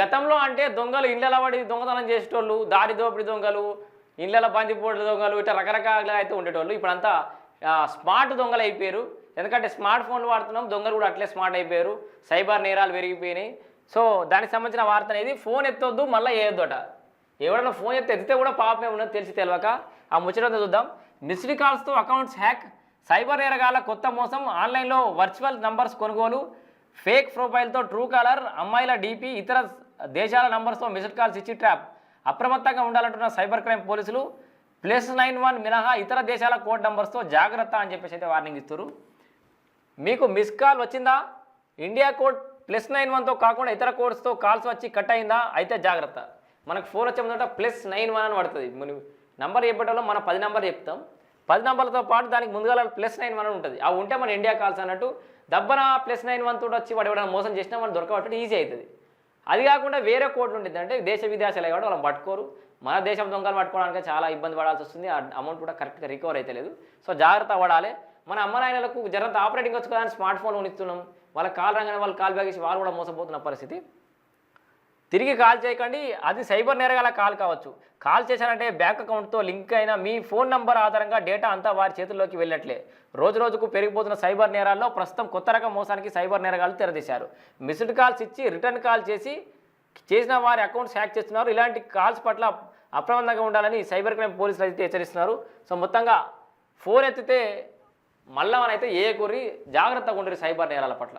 గతంలో అంటే దొంగలు ఇళ్ళ పడి దొంగతనం చేసేటోళ్ళు దారి దోపిడి దొంగలు ఇళ్ళ బందిపోట్ల దొంగలు ఇట్లా రకరకాలుగా అయితే ఉండేటోళ్ళు. ఇప్పుడంతా స్మార్ట్ దొంగలు అయిపోయారు. ఎందుకంటే స్మార్ట్ ఫోన్లు వాడుతున్నాం దొంగలు కూడా అట్లే స్మార్ట్ అయిపోయారు. సైబర్ నేరాలు పెరిగిపోయినాయి. సో దానికి సంబంధించిన వార్త అనేది ఫోన్ ఎత్తొద్దు మళ్ళీ వేయొద్దట ఎవరైనా ఫోన్ ఎత్తి ఎత్తితే కూడా పాపమే ఉన్నది తెలిసి తెలియక ఆ ముచ్చట చూద్దాం. మిస్డ్ కాల్స్తో అకౌంట్స్ హ్యాక్ సైబర్ నేరగాల కొత్త మోసం ఆన్లైన్లో వర్చువల్ నంబర్స్ కొనుగోలు ఫేక్ ప్రొఫైల్తో ట్రూ కాలర్ అమ్మాయిల డీపీ ఇతర దేశాల నంబర్స్తో మిస్డ్ కాల్స్ ఇచ్చి ట్రాప్. అప్రమత్తంగా ఉండాలంటున్న సైబర్ క్రైమ్ పోలీసులు ప్లస్ నైన్ వన్ మినహా ఇతర దేశాల కోడ్ నంబర్స్తో జాగ్రత్త అని చెప్పేసి అయితే వార్నింగ్ ఇస్తారు మీకు మిస్ కాల్ వచ్చిందా? ఇండియా కోడ్ ప్లస్ నైన్ వన్తో కాకుండా ఇతర కోడ్స్తో కాల్స్ వచ్చి కట్ అయిందా? అయితే జాగ్రత్త. మనకు ఫోన్ వచ్చే ముందట ప్లస్ నైన్ వన్ అని పడుతుంది. మనం నంబర్ చెప్పేటప్పుడు మనం పది నెంబర్ చెప్తాం. పది నంబర్లతో పాటు దానికి ముందుగా ప్లస్ నైన్ వన్ ఉంటుంది. అవి ఉంటే మన ఇండియా కాల్స్ అన్నట్టు దబ్బన ప్లస్ నైన్ వన్ తోటి వచ్చి వాడు ఎవరైనా మోసం చేసినా మనం దొరకబట్టి ఈజీ అవుతుంది అది కాకుండా వేరే కోట్లు ఉంటుంది అంటే దేశ విదేశాలు కాబట్టి వాళ్ళని పట్టుకోరు. మన దేశం దొంగలు పట్టుకోవడానికి చాలా ఇబ్బంది పడాల్సి వస్తుంది. ఆ అమౌంట్ కూడా కరెక్ట్గా రికవర్ అయితే లేదు. సో జాగ్రత్త పడాలి. మన అమ్మ నాయనలకు జరంత ఆపరేటింగ్ వచ్చు కదా అని స్మార్ట్ ఫోన్ కొనిస్తున్నాం. వాళ్ళ కాల్ రంగానే వాళ్ళు కాల్ బ్యాగ్ ఇచ్చి వాళ్ళు కూడా మోసపోతున్న పరిస్థితి. తిరిగి కాల్ చేయకండి. అది సైబర్ నేరగాల కాల్ కావచ్చు. కాల్ చేశారంటే బ్యాంక్ అకౌంట్తో లింక్ అయిన మీ ఫోన్ నంబర్ ఆధారంగా డేటా అంతా వారి చేతుల్లోకి వెళ్ళట్లే. రోజు రోజుకు పెరిగిపోతున్న సైబర్ నేరాల్లో ప్రస్తుతం కొత్త రకం మోసానికి సైబర్ నేరగాలు తెరదీశారు. మిస్డ్ కాల్స్ ఇచ్చి రిటర్న్ కాల్ చేసి చేసిన వారి అకౌంట్స్ హ్యాక్ చేస్తున్నారు. ఇలాంటి కాల్స్ పట్ల అప్రమత్తంగా ఉండాలని సైబర్ క్రైమ్ పోలీసులు అయితే హెచ్చరిస్తున్నారు. సో మొత్తంగా ఫోన్ ఎత్తితే మళ్ళా అయితే ఏ కూరి జాగ్రత్తగా ఉండరు సైబర్ నేరాల పట్ల.